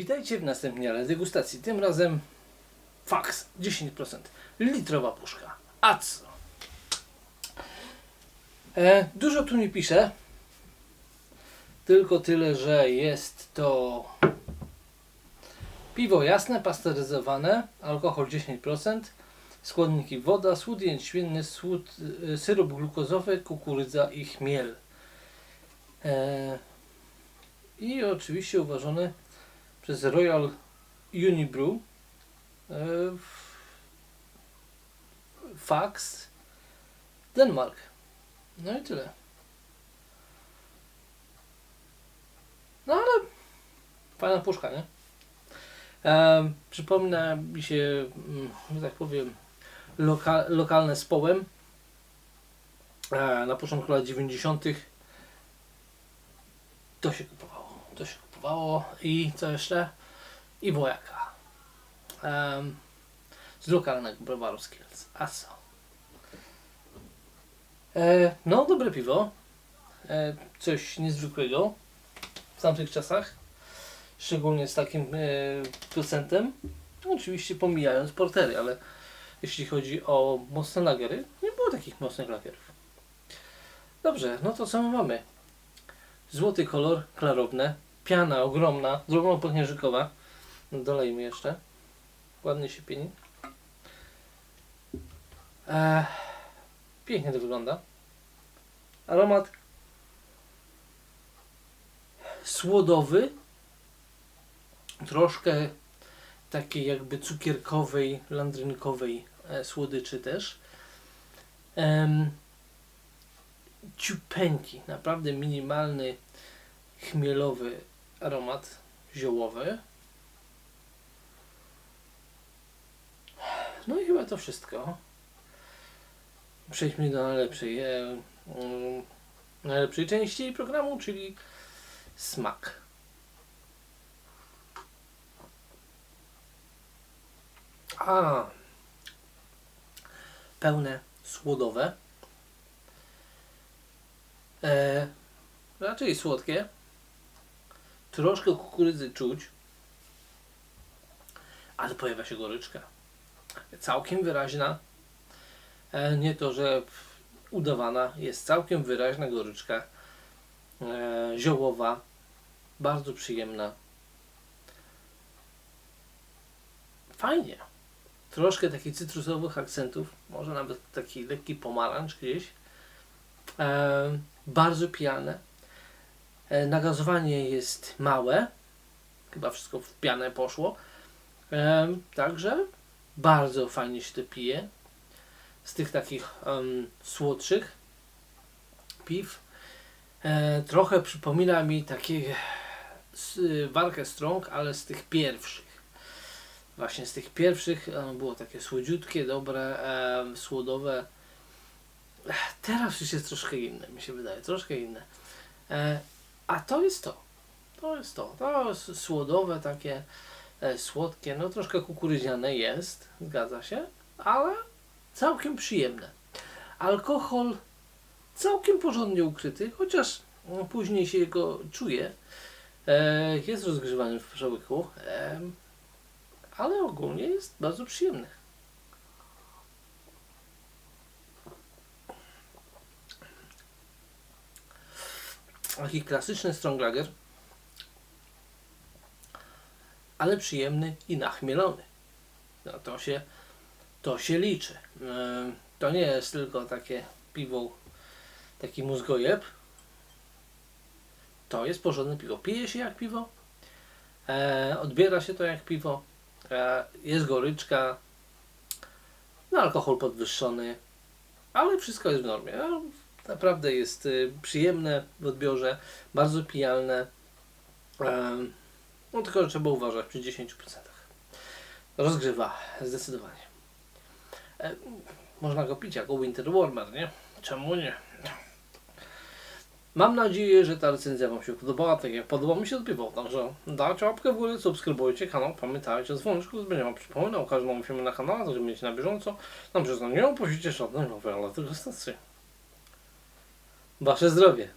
Witajcie w następnej ale degustacji. Tym razem Fax 10%. Litrowa puszka. A co? E, dużo tu nie piszę. Tylko tyle, że jest to piwo jasne, pasteryzowane, alkohol 10%, składniki woda, słód jęczmienny, słód, y, syrop glukozowy, kukurydza i chmiel. E, I oczywiście uważane przez Royal Unibrew e, Fax Denmark. No i tyle. No ale fajna puszka, nie? E, przypomina mi się, mm, że tak powiem, loka, lokalne z połem e, na początku lat 90. To się kupowało. To się kupowało i co jeszcze? I wojaka. Em, z lokalnego browaru z Kielc. A co? E, no, dobre piwo. E, coś niezwykłego w tamtych czasach. Szczególnie z takim e, procentem. Oczywiście pomijając portery, ale jeśli chodzi o mocne lagery, nie było takich mocnych lagerów. Dobrze, no to co my mamy? Złoty kolor, klarowne, piana ogromna, drobno-podnieżykowa. No, dolejmy jeszcze. Ładnie się pieni. Eee, pięknie to wygląda. Aromat słodowy, troszkę takiej jakby cukierkowej, landrynkowej e, słodyczy też. Em, ciupeńki, naprawdę minimalny, chmielowy aromat ziołowy. No i chyba to wszystko. Przejdźmy do najlepszej, e, mm, najlepszej części programu, czyli smak. A, pełne, słodowe. E, raczej słodkie. Troszkę kukurydzy czuć. Ale pojawia się goryczka. Całkiem wyraźna. E, nie to, że udawana. Jest całkiem wyraźna goryczka. E, ziołowa. Bardzo przyjemna. Fajnie. Troszkę takich cytrusowych akcentów. Może nawet taki lekki pomarańcz gdzieś. E, bardzo pijane. E, nagazowanie jest małe. Chyba wszystko w pianę poszło. E, także bardzo fajnie się to pije. Z tych takich em, słodszych piw. E, trochę przypomina mi takie s- walkę strong, ale z tych pierwszych. Właśnie z tych pierwszych e, było takie słodziutkie, dobre, e, słodowe. Teraz już jest troszkę inne, mi się wydaje, troszkę inne. E, a to jest to. To jest to. To jest słodowe, takie e, słodkie, no troszkę kukurydziane jest, zgadza się, ale całkiem przyjemne. Alkohol całkiem porządnie ukryty, chociaż no, później się go czuje. E, jest rozgrzewany w przełyku, e, ale ogólnie jest bardzo przyjemny. Taki klasyczny strong lager, ale przyjemny i nachmielony. No to się, to się liczy. To nie jest tylko takie piwo, taki mózgojeb. To jest porządne piwo. Pije się jak piwo, e, odbiera się to jak piwo, e, jest goryczka, no alkohol podwyższony, ale wszystko jest w normie. Naprawdę jest y, przyjemne w odbiorze, bardzo pijalne. Em, no tylko że trzeba uważać przy 10%. Rozgrzewa, zdecydowanie. E, można go pić jako Winter Warmer, nie? Czemu nie? Mam nadzieję, że ta recenzja Wam się podobała, tak jak podoba mi się piwo. Także dajcie łapkę w górę, subskrybujcie kanał, pamiętajcie o dzwoneczku, będzie Wam przypominał o każdym filmie na kanale, żeby mieć na bieżąco. Nam że nie opuścicie żadnej nowej ale degustacji. Wasze zdrowie.